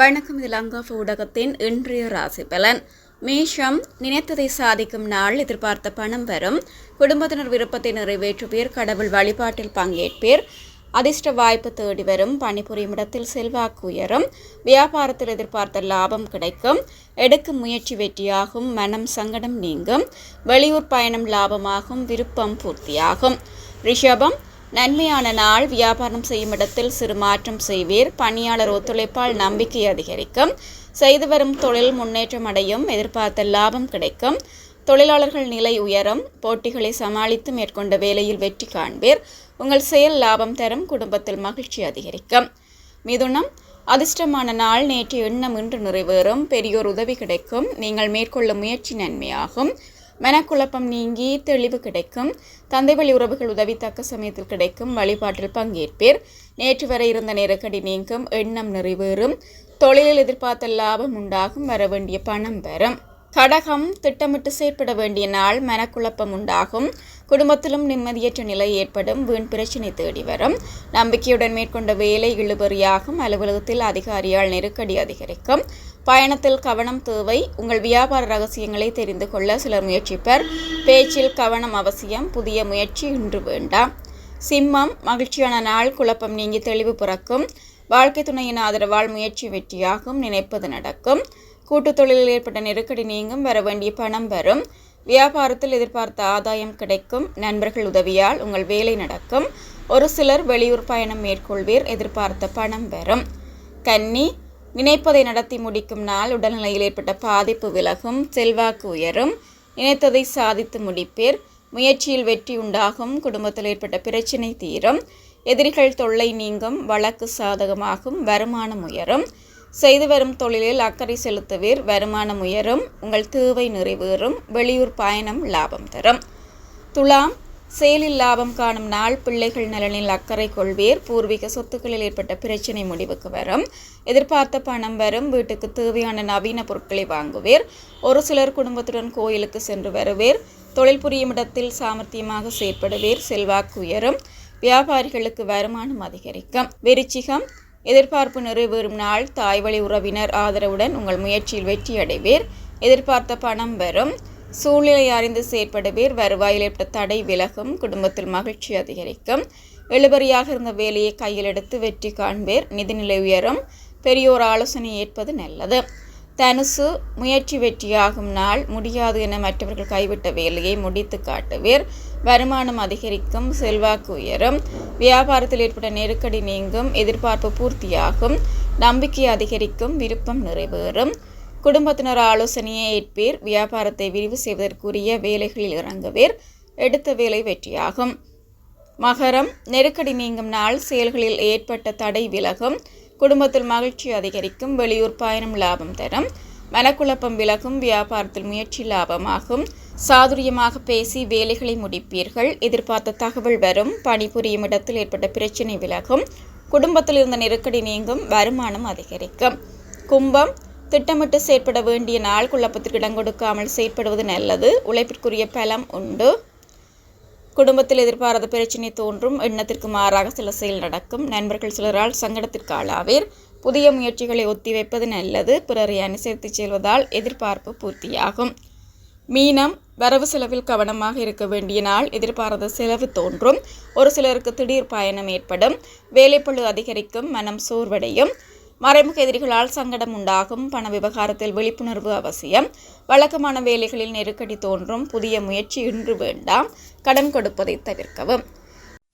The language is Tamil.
வணக்கம். இது லங்காஃப் ஊடகத்தின் இன்றைய ராசி பலன். மேஷம் நினைத்ததை சாதிக்கும் நாள் எதிர்பார்த்த பணம் வரும். குடும்பத்தினர் விருப்பத்தை நிறைவேற்றுவீர் கடவுள் வழிபாட்டில் பங்கேற்பீர். அதிர்ஷ்ட வாய்ப்பு தேடி வரும். பணிபுரியும் இடத்தில் செல்வாக்கு உயரும். வியாபாரத்தில் எதிர்பார்த்த லாபம் கிடைக்கும். எடுக்கும் முயற்சி வெற்றியாகும். மனம் சங்கடம் நீங்கும். வெளியூர் பயணம் லாபமாகும். விருப்பம் பூர்த்தியாகும். ரிஷபம் நன்மையான நாள் வியாபாரம் செய்யும் இடத்தில் சிறு மாற்றம் செய்வீர். பணியாளர் ஒத்துழைப்பால் நம்பிக்கை அதிகரிக்கும். செய்து வரும் தொழில் முன்னேற்றம் அடையும். எதிர்பார்த்த லாபம் கிடைக்கும். தொழிலாளர்கள் நிலை உயரும். போட்டிகளை சமாளித்து மேற்கொண்ட வேலையில் வெற்றி காண்பீர். உங்கள் செயல் லாபம் தரும். குடும்பத்தில் மகிழ்ச்சி அதிகரிக்கும். மிதுனம். அதிர்ஷ்டமான நாள். நேற்று எண்ணம் இன்று நிறைவேறும். பெரியோர் உதவி கிடைக்கும். நீங்கள் மேற்கொள்ளும் முயற்சி நன்மையாகும். மனக்குழப்பம் நீங்கி தெளிவு கிடைக்கும். தந்தை வழி உறவுகள் உதவி தக்க சமயத்தில் கிடைக்கும். வழிபாட்டில் பங்கேற்பீர். நேற்று வரை இருந்த நெருக்கடி நீங்கும். எண்ணம் நிறைவேறும். தொழிலில் எதிர்பார்த்த லாபம் உண்டாகும். வர வேண்டிய பணம் பெறும் கடகம் திட்டமிட்டு செயற்பட வேண்டிய நாள் மனக்குழப்பம் உண்டாகும். குடும்பத்திலும் நிம்மதியற்ற நிலை ஏற்படும். வீண் பிரச்சினை தேடி வரும். நம்பிக்கையுடன் மேற்கொண்ட வேலை இழுபறியாகும். அலுவலகத்தில் அதிகாரியால் நெருக்கடி அதிகரிக்கும். பயணத்தில் கவனம் தேவை. உங்கள் வியாபார ரகசியங்களை தெரிந்து கொள்ள சிலர் முயற்சிப்பர். பேச்சில் கவனம் அவசியம். புதிய முயற்சி இன்று வேண்டாம். சிம்மம் மகிழ்ச்சியான நாள் குழப்பம் நீங்கி தெளிவு பிறக்கும். வாழ்க்கை துணையின் ஆதரவால் முயற்சி வெற்றியாகும். நினைப்பது நடக்கும். கூட்டுத் தொழிலில் ஏற்பட்ட நெருக்கடி நீங்கும் வர வேண்டிய பணம் வரும். வியாபாரத்தில் எதிர்பார்த்த ஆதாயம் கிடைக்கும். நண்பர்கள் உதவியால் உங்கள் வேலை நடக்கும். ஒரு சிலர் வெளியூர் பயணம் மேற்கொள்வீர். எதிர்பார்த்த பணம் வரும். கன்னி நினைப்பதை நடத்தி முடிக்கும் நாள் உடல்நிலையில் ஏற்பட்ட பாதிப்பு விலகும். செல்வாக்கு உயரும். நினைத்ததை சாதித்து முடிப்பீர். முயற்சியில் வெற்றி உண்டாகும். குடும்பத்தில் ஏற்பட்ட பிரச்சினை தீரும். எதிரிகள் தொல்லை நீங்கும். வழக்கு சாதகமாகும். வருமானம் உயரும். செய்து வரும் தொழிலில் அக்கறை செலுத்துவீர் வருமானம் உயரும் உங்கள் தேவை நிறைவேறும் வெளியூர் பயணம் லாபம் தரும். துலாம் செயலில் லாபம் காணும் நாள் பிள்ளைகள் நலனில் அக்கறை கொள்வீர் பூர்வீக சொத்துக்களில் ஏற்பட்ட பிரச்சினை முடிவுக்கு வரும். எதிர்பார்த்த பணம் வரும் வீட்டுக்கு தேவையான நவீன பொருட்களை வாங்குவீர் ஒரு சிலர் குடும்பத்துடன் கோயிலுக்கு சென்று வருவீர் தொழில் புரியும் இடத்தில் சாமர்த்தியமாக செயற்படுவீர் செல்வாக்கு உயரும் வியாபாரிகளுக்கு வருமானம் அதிகரிக்கும். விருச்சிகம் எதிர்பார்ப்பு நிறைவேறும் நாள் தாய்வழி உறவினர் ஆதரவுடன் உங்கள் முயற்சியில் வெற்றி அடைவீர் எதிர்பார்த்த பணம் வரும். சூழ்நிலை அறிந்து செயற்படுவீர். வருவாயில் ஏற்பட்ட தடை விலகும். குடும்பத்தில் மகிழ்ச்சி அதிகரிக்கும். எழுபறியாக இருந்த வேலையை கையில் எடுத்து வெற்றி காண்பீர். நிதிநிலை உயரும். பெரியோர் ஆலோசனை ஏற்பது நல்லது. தனுசு முயற்சி வெற்றியாகும் நாள் முடியாது என மற்றவர்கள் கைவிட்ட வேலையை முடித்து காட்டுவீர். வருமானம் அதிகரிக்கும் செல்வாக்கு உயரும் வியாபாரத்தில் ஏற்பட்ட நெருக்கடி நீங்கும் எதிர்பார்ப்பு பூர்த்தியாகும் நம்பிக்கை அதிகரிக்கும் விருப்பம் நிறைவேறும். குடும்பத்தினர் ஆலோசனையை ஏற்பீர் வியாபாரத்தை விரிவு செய்வதற்குரிய வேலைகளில் இறங்குவீர் எடுத்த வேலை வெற்றியாகும். மகரம் நெருக்கடி நீங்கும் நாள் செயல்களில் ஏற்பட்ட தடை விலகும் குடும்பத்தில் மகிழ்ச்சி அதிகரிக்கும் வெளியூர் பயணம் லாபம் தரும் மனக்குழப்பம் விலகும் வியாபாரத்தில் முயற்சி லாபமாகும். சாதுரியமாக பேசி வேலைகளை முடிப்பீர்கள். எதிர்பார்த்த தகவல் வரும். பணிபுரியும் இடத்தில் ஏற்பட்ட பிரச்சினை விலகும். குடும்பத்தில் இருந்த நெருக்கடி நீங்கும். வருமானம் அதிகரிக்கும். கும்பம் திட்டமிட்டு செயற்பட வேண்டிய நாள் குழப்பத்திற்கு இடம் கொடுக்காமல் செயற்படுவது நல்லது. உழைப்பிற்குரிய பலம் உண்டு. குடும்பத்தில் எதிர்பாராத பிரச்சினை தோன்றும். எண்ணத்திற்கு மாறாக சில செயல் நடக்கும். நண்பர்கள் சிலரால் சங்கடத்திற்கு ஆளாவீர். புதிய முயற்சிகளை ஒத்திவைப்பது நல்லது. பிறரை அனுசரித்து செல்வதால் எதிர்பார்ப்பு பூர்த்தியாகும். மீனம் வரவு செலவில் கவனமாக இருக்க வேண்டிய நாள் எதிர்பாராத செலவு தோன்றும். ஒரு சிலருக்கு திடீர் பயணம் ஏற்படும். வேலைப்பழு அதிகரிக்கும். மனம் சோர்வடையும். மறைமுக எதிரிகளால் சங்கடம் உண்டாகும். பண விவகாரத்தில் விழிப்புணர்வு அவசியம். வழக்கமான வேலைகளில் நெருக்கடி தோன்றும். புதிய முயற்சி இன்று வேண்டாம். கடன் கொடுப்பதை தவிர்க்கவும்.